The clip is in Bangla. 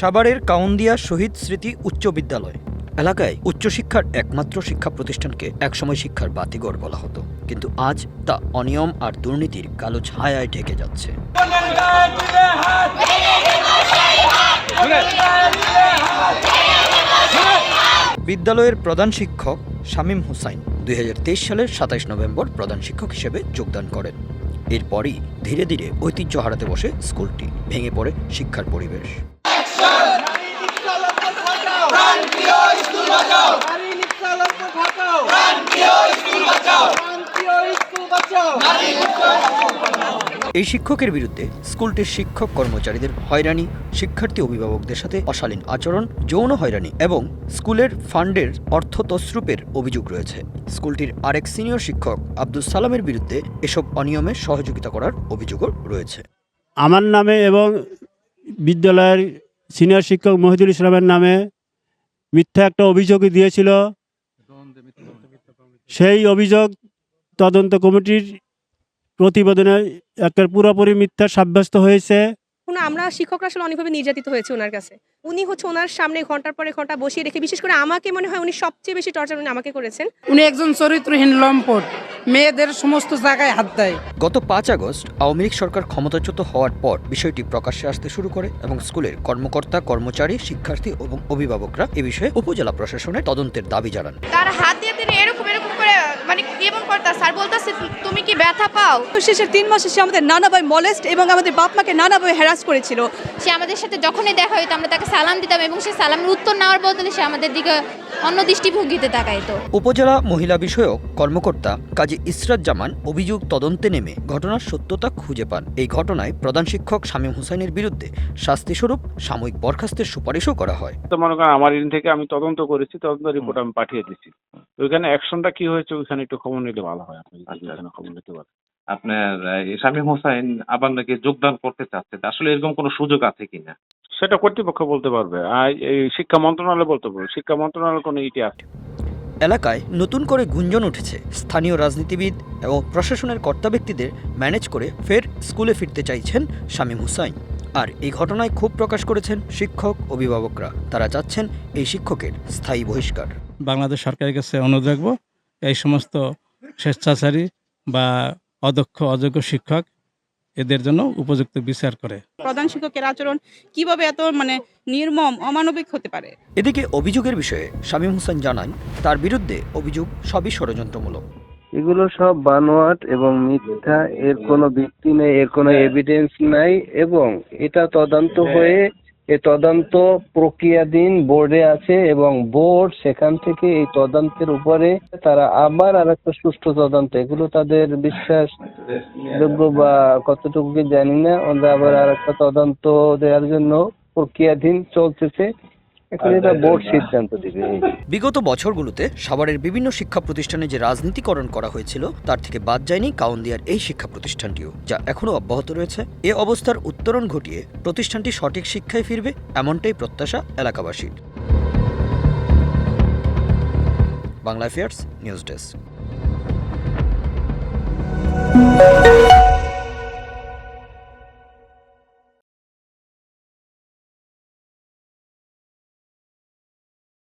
সাভারের কাউন্দিয়া শহীদ স্মৃতি উচ্চ বিদ্যালয়। এলাকায় উচ্চশিক্ষার একমাত্র শিক্ষা প্রতিষ্ঠানকে একসময় শিক্ষার বাতিঘর বলা হতো। কিন্তু আজ তা অনিয়ম আর দুর্নীতির কালো ছায়ায় ঢেকে যাচ্ছে। বিদ্যালয়ের প্রধান শিক্ষক শামীম হুসাইন দুই হাজার তেইশ সালের সাতাইশ নভেম্বর প্রধান শিক্ষক হিসেবে যোগদান করেন। এরপরই ধীরে ধীরে ঐতিহ্য হারাতে বসে স্কুলটি ভেঙে পড়ে শিক্ষার পরিবেশ। এই শিক্ষকের বিরুদ্ধে স্কুলটির শিক্ষক কর্মচারীদের হয়রানি শিক্ষার্থী অভিভাবকদের সাথে অশালীন আচরণ যৌন হয়রানি এবং স্কুলের ফান্ডের অর্থ তসরূপের অভিযোগ রয়েছে। স্কুলটির আরেক সিনিয়র শিক্ষক আব্দুল সালামের বিরুদ্ধে এসব অনিয়মে সহযোগিতা করার অভিযোগও রয়েছে। আমার নামে এবং বিদ্যালয়ের সিনিয়র শিক্ষক মহিদুল ইসলামের নামে মিথ্যা একটা অভিযোগই দিয়েছিল। সেই অভিযোগ তদন্ত কমিটির প্রতিবেদনে একটা পুরোপুরি মিথ্যা সাব্যস্ত হয়েছে। কোনো আমরা শিক্ষকরা আসলে অনেকভাবে নির্যাতিত হয়েছে ওনার কাছে। উনি হচ্ছে ওনার সামনে ঘণ্টার পরে ঘণ্টা বসিয়ে রেখে বিশেষ করে আমাকে মনে হয় উনি সবচেয়ে বেশি টর্চার উনি আমাকে করেছেন। উনি একজন চরিত্রহীন লম্পট। মেয়েদের সমস্ত জায়গায় হাত দেয়। গত পাঁচ আগস্ট আওয়ামী লীগ সরকার ক্ষমতাচ্যুত হওয়ার পর বিষয়টি প্রকাশ্যে আসতে শুরু করে এবং স্কুলের কর্মকর্তা কর্মচারী শিক্ষার্থী এবং অভিভাবকরা এ বিষয়ে উপজেলা প্রশাসনের তদন্তের দাবি জানান। তার হাত দিয়ে তিনি এরকম এরকম করে মানে কেমন ব্যথা পাও? শেষের তিন মাসে সে আমাদের নানাভাবে মলেস্ট এবং আমাদের বাপ মাকে নানাভাবে হ্যারাস করেছিল। সে আমাদের সাথে যখনই দেখা হইতো আমরা তাকে সালাম দিতাম এবং সে সালামের উত্তর নেওয়ার বদলে সে আমাদের দিকে অন্য দৃষ্টিভঙ্গিতে তাকাইতো। উপজেলা মহিলা বিষয়ক কর্মকর্তা কাজী ইসরাত জামান অভিযোগ তদন্তে নেমে ঘটনার সত্যতা খুঁজে পান। এই ঘটনায় প্রধান শিক্ষক শামীম হুসাইনের বিরুদ্ধে শাস্তিস্বরূপ সাময়িক বরখাস্তের সুপারিশও করা হয়। তো মনে করেন আমার ইন থেকে আমি তদন্ত করেছি তদন্ত রিপোর্ট আমি পাঠিয়ে দিচ্ছি ওইখানে অ্যাকশনটা কি হয়েছে ওইখানে একটু খবর নিলে ভালো হয়। আপনি আচ্ছা। খবর নিতে পারেন আপনার শামীম হোসাইন আবার নাকি যোগদান করতে চাচ্ছে। আসলে এরকম কোনো সুযোগ আছে কিনা? সেটা কর্তৃপক্ষ বলতে পারবে। আর এই শিক্ষা মন্ত্রণালয় বলতে পারবে। শিক্ষা মন্ত্রণালয় কোনো ইটি আছে? এলাকায় নতুন করে গুঞ্জন উঠেছে। স্থানীয় রাজনীতিবিদ এবং প্রশাসনের কর্তা ব্যক্তিদের ম্যানেজ করে ফের স্কুলে ফিরতে চাইছেন শামীম হুসাইন। আর এই ঘটনায় ক্ষোভ প্রকাশ করেছেন শিক্ষক অভিভাবকরা। তারা চাচ্ছেন এই শিক্ষকের স্থায়ী বহিষ্কার। বাংলাদেশ সরকারের কাছে অনুরোধ রাখব এই সমস্ত স্বেচ্ছাচারী বা অদক্ষ অযোগ্য শিক্ষক এদের জন্য উপযুক্ত বিচার করে। প্রধান শিক্ষকের আচরণ কীভাবে এত মানে নির্মম অমানবিক হতে পারে? এদিকে অভিযোগের বিষয়ে শামীম হোসেন জানান তার বিরুদ্ধে অভিযোগ সবই ষড়যন্ত্রমূলক। এগুলো সব বানোয়াট এবং মিথ্যা এর কোনো ভিত্তি নেই এর কোনো এভিডেন্স নাই এবং এটা তদন্ত হয়ে এ তদন্ত প্রক্রিয়াধীন বোর্ডে আছে এবং বোর্ড সেখান থেকে এই তদন্তের উপরে তারা আবার আর একটা সুষ্ঠু তদন্ত, এগুলো তাদের বিশ্বাস যোগ্য বা কতটুকু জানি না ওরা আবার আর একটা তদন্ত দেওয়ার জন্য প্রক্রিয়াধীন চলতেছে। এখন এটা বোর্ড সিদ্ধান্ত দিবে বিগত বছরগুলোতে সাভারের বিভিন্ন শিক্ষা প্রতিষ্ঠানে যে রাজনীতিকরণ করা হয়েছিল তার থেকে বাদ যায়নি কাউন্দিয়ার এই শিক্ষা প্রতিষ্ঠানটিও যা এখনও অব্যাহত রয়েছে। এ অবস্থার উত্তরণ ঘটিয়ে প্রতিষ্ঠানটি সঠিক শিক্ষায় ফিরবে এমনটাই প্রত্যাশা এলাকাবাসীর। Bangla news desk.